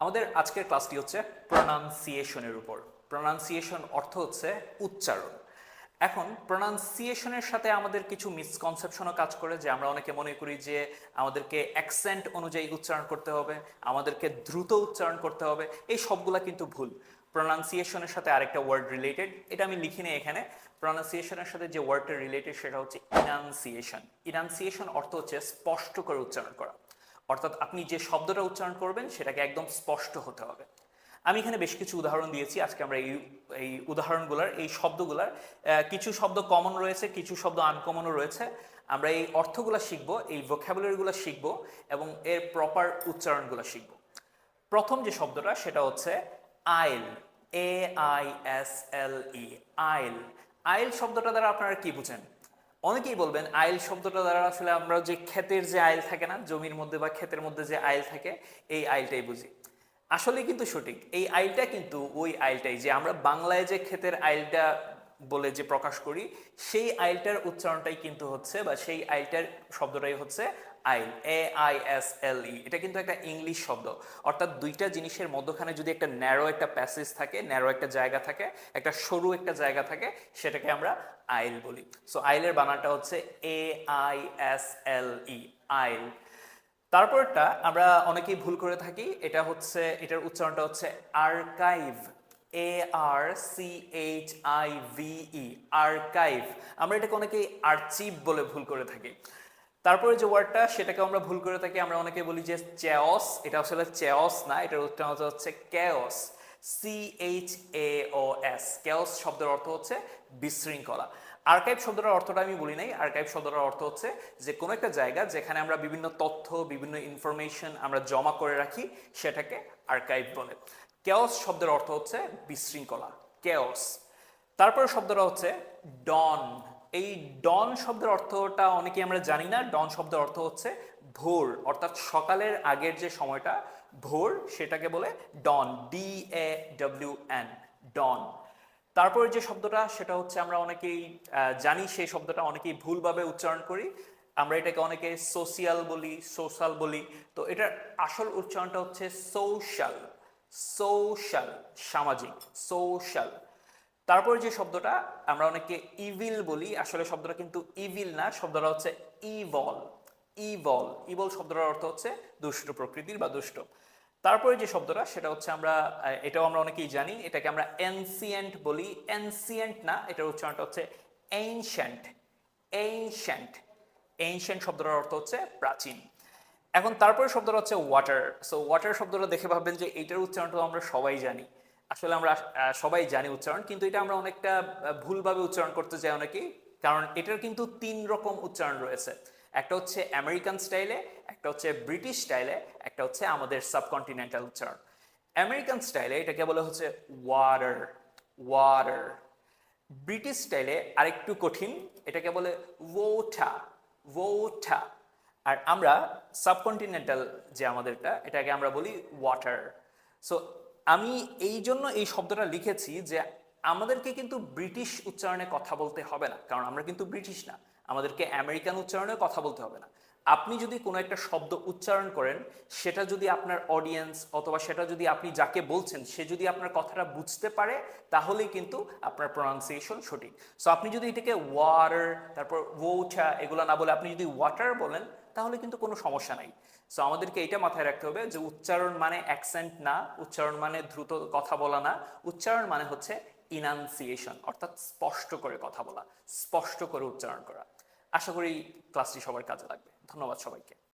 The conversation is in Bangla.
আমাদের আজকের ক্লাসটি হচ্ছে প্রনাউন্সিয়েশনের উপর। প্রনাউন্সিয়েশন অর্থ হচ্ছে উচ্চারণ। এখন প্রনাউন্সিয়েশনের সাথে আমাদের কিছু মিসকনসেপশনও কাজ করে, যে আমরা অনেকে মনে করি যে আমাদেরকে অ্যাকসেন্ট অনুযায়ী উচ্চারণ করতে হবে, আমাদেরকে দ্রুত উচ্চারণ করতে হবে, এই সবগুলা কিন্তু ভুল। প্রনাউন্সিয়েশনের সাথে আরেকটা ওয়ার্ড রিলেটেড এটা আমি লিখি নেই এখানে। প্রনাউন্সিয়েশনের সাথে যে ওয়ার্ডটা রিলেটেড সেটা হচ্ছে ইনাউন্সিয়েশন ইনান্সিয়েশন অর্থ হচ্ছে স্পষ্ট করে উচ্চারণ করা। অর্থাৎ আপনি যে শব্দটা উচ্চারণ করবেন, সেটাকে একদম স্পষ্ট হতে হবে। আমি এখানে বেশ কিছু উদাহরণ দিয়েছি। আজকে আমরা এই এই উদাহরণগুলোর, এই শব্দগুলার কিছু শব্দ কমন রয়েছে, কিছু শব্দ আনকমনও রয়েছে। আমরা এই অর্থগুলো শিখব, এই ভোক্যাবুলারিগুলো শিখব এবং এর প্রপার উচ্চারণগুলো শিখব। প্রথম যে শব্দটা, সেটা হচ্ছে আইল, এ আই এস এল ই, আইল। আইল শব্দটা দ্বারা আপনারা কি বুঝেন? অনেকেই বলবেন আইল শব্দটা দ্বারা আসলে আমরা যে ক্ষেতের যে আইল থাকে না, জমির মধ্যে বা ক্ষেতের মধ্যে যে আইল থাকে, এই আইলটাই বুঝি। আসলে কিন্তু সঠিক। এই আইলটা কিন্তু ওই আইলটাই যে আমরা বাংলায় যে ক্ষেতের আইলটা বলে যে প্রকাশ করি, সেই আইলটার উচ্চারণটাই কিন্তু হচ্ছে বা সেই আইলটার শব্দটাই হচ্ছে আইল এ আই এস এল ই এটা কিন্তু একটা ইংলিশ শব্দ। অর্থাৎ দুইটা জিনিসের মধ্যখানে যদি একটা ন্যারো একটা প্যাসেজ থাকে ন্যারো একটা জায়গা থাকে, একটা সরু একটা জায়গা থাকে, সেটাকে আমরা আইল বলি। সো আইলের বানানটা হচ্ছে এ আই এস এল ই আইল। তারপরটা আমরা অনেকেই ভুল করে থাকি, এটা হচ্ছে, এটার উচ্চারণটা হচ্ছে archive A R C H I V E archive আমরা এটাকে অনেকেই আর্চিভ বলে ভুল করে থাকি। তারপরে যে ওয়ার্ডটা সেটাকে আমরা ভুল করে থাকি, আমরা অনেকে বলি যে চেয়স এটা আসলে চেয়স না, এটার উচ্চারণ হচ্ছে chaos C H A O S chaos শব্দের অর্থ হচ্ছে বিশৃঙ্খলা। আর্কাইভ শব্দটার অর্থটা আমি বলি নাই আর্কাইভ শব্দটার অর্থ হচ্ছে যে কোনো একটা জায়গা যেখানে আমরা বিভিন্ন তথ্য, বিভিন্ন ইনফরমেশন আমরা জমা করে রাখি, সেটাকে আর্কাইভ বলে। কেওস শব্দের অর্থ হচ্ছে বিশৃঙ্খলা কেওস তারপরে শব্দটা হচ্ছে ডন এই ডন শব্দের অর্থটা অনেকেই আমরা জানি না। ডন শব্দের অর্থ হচ্ছে ভোর, অর্থাৎ সকালের আগের যে সময়টা, ভোর সেটাকে বলে dawn D A W N dawn তারপরে যে শব্দটা, সেটা হচ্ছে আমরা অনেকেই জানি, সেই শব্দটা অনেকেই ভুলভাবে উচ্চারণ করি। আমরা এটাকে অনেকে সোশিয়াল বলি সোশ্যাল বলি। তো এটার আসল উচ্চারণটা হচ্ছে সোশ্যাল সোশ্যাল সামাজিক সোশ্যাল তারপরে যে শব্দটা আমরা অনেকে ইভিল বলি, আসলে শব্দটা কিন্তু ইভিল না, শব্দটা হচ্ছে ইভল ইভল ইভল শব্দটার অর্থ হচ্ছে দুষ্ট প্রকৃতির বা দুষ্ট। তারপরে যে শব্দটা, সেটা হচ্ছে আমরা এটাও আমরা অনেকেই জানি, এটাকে আমরা এনসিয়েন্ট বলি। এনসিয়েন্ট না, এটার উচ্চারণটা হচ্ছে এনশিয়েন্ট এনশিয়েন্ট এনশিয়েন্ট শব্দটার অর্থ হচ্ছে প্রাচীন। এখন তারপরে শব্দটা হচ্ছে ওয়াটার সো ওয়াটার শব্দটা দেখে ভাববেন যে এইটার উচ্চারণটা আমরা সবাই জানি। আসলে আমরা সবাই জানি উচ্চারণ, কিন্তু এটা আমরা অনেকটা ভুলভাবে উচ্চারণ করতে যাই অনেকেই, কারণ এটার কিন্তু তিন রকম উচ্চারণ রয়েছে। একটা হচ্ছে আমেরিকান স্টাইলে একটা হচ্ছে ব্রিটিশ স্টাইলে একটা হচ্ছে আমাদের সাবকন্টিনেন্টাল উচ্চারণ। আমেরিকান স্টাইলে এটাকে বলে হচ্ছে ওয়াটার ওয়াটার ব্রিটিশ স্টাইলে আরেকটু কঠিন, এটাকে বলে ওঠা ওঠা আর আমরা সাবকন্টিনেন্টাল যে আমাদেরটা, এটাকে আমরা বলি ওয়াটার সো আমি এই জন্য এই শব্দটা লিখেছি যে আমাদেরকে কিন্তু ব্রিটিশ উচ্চারণে কথা বলতে হবে না, কারণ আমরা কিন্তু ব্রিটিশ না। আমাদেরকে আমেরিকান উচ্চারণে কথা বলতে হবে না। আপনি যদি কোনো একটা শব্দ উচ্চারণ করেন, সেটা যদি আপনার অডিয়েন্স অথবা সেটা যদি আপনি যাকে বলছেন, সে যদি আপনার কথাটা বুঝতে পারে তাহলেই কিন্তু আপনার প্রনাউন্সিয়েশন সঠিক। সো আপনি যদি এটাকে ওয়াটার তারপর ওঠা এগুলো না বলে আপনি যদি ওয়াটার বলেন তাহলে কিন্তু কোনো সমস্যা নাই। সো আমাদেরকে এটা মাথায় রাখতে হবে যে উচ্চারণ মানে অ্যাকসেন্ট না, উচ্চারণ মানে দ্রুত কথা বলা না, উচ্চারণ মানে হচ্ছে ইনান্সিয়েশন অর্থাৎ স্পষ্ট করে কথা বলা, স্পষ্ট করে উচ্চারণ করা। আশা করি ক্লাসটি সবার কাজে লাগবে। ধন্যবাদ সবাইকে।